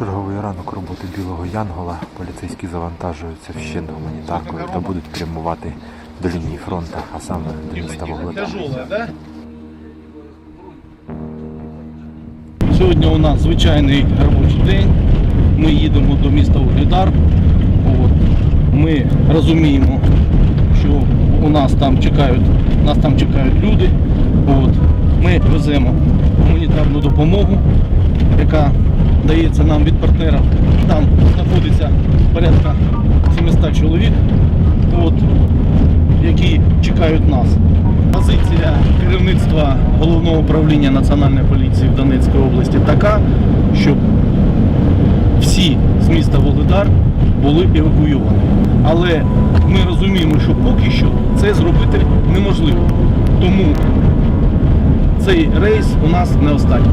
Черговий ранок роботи Білого Янгола. Поліцейські завантажуються вщент гуманітаркою та будуть прямувати до лінії фронту, а саме до міста Вогледар. Сьогодні у нас звичайний робочий день. Ми їдемо до міста Угледар. Ми розуміємо, що у нас там чекають, нас там чекають люди. От. Ми веземо гуманітарну допомогу, яка дається нам від партнера. Там знаходиться порядка 700 чоловік, от, які чекають нас. Позиція керівництва головного управління Національної поліції в Донецькій області така, щоб всі з міста Володар були евакуйовані. Але ми розуміємо, що поки що це зробити неможливо. Тому цей рейс у нас не останній.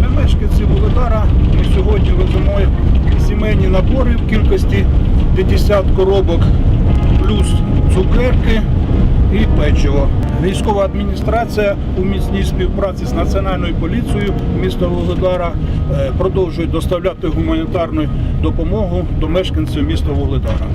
Для мешканців Володара ми сьогодні веземо сімейні набори в кількості 50 коробок, плюс цукерки і печиво. Військова адміністрація у міцній співпраці з Національною поліцією міста Володара е, продовжує доставляти гуманітарну допомогу до мешканців міста Володара.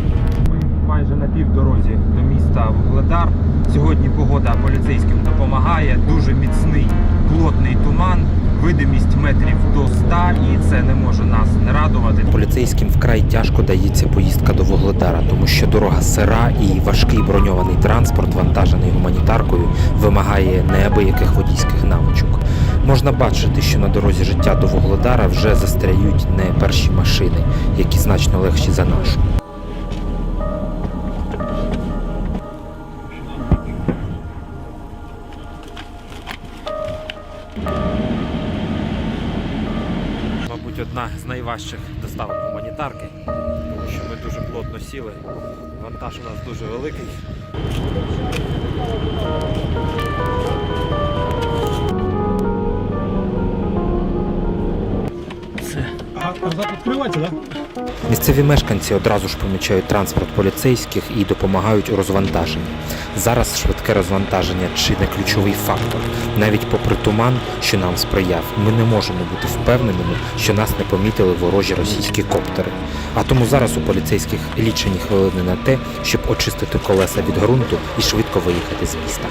Ми майже на півдорозі до міста Вугледар. Сьогодні погода поліцейським допомагає. Дуже міцний плотний туман, видимість метрів до 100 і це не може нас не радувати. Поліцейським вкрай тяжко дається поїздка до Вогледара, тому що дорога сира і важкий броньований транспорт, вантажений гуманітаркою, вимагає неабияких водійських навичок. Можна бачити, що на дорозі життя до Вогледара вже застряють не перші машини, які значно легші за нашу. Мабуть, одна з найважчих доставок гуманітарки, тому що ми дуже плотно сіли. Вантаж у нас дуже великий. Місцеві мешканці одразу ж помічають транспорт поліцейських і допомагають у розвантаженні. Зараз швидке розвантаження чи не ключовий фактор. Навіть попри туман, що нам сприяв, ми не можемо бути впевненими, що нас не помітили ворожі російські коптери. А тому зараз у поліцейських лічені хвилини на те, щоб очистити колеса від ґрунту і швидко виїхати з міста.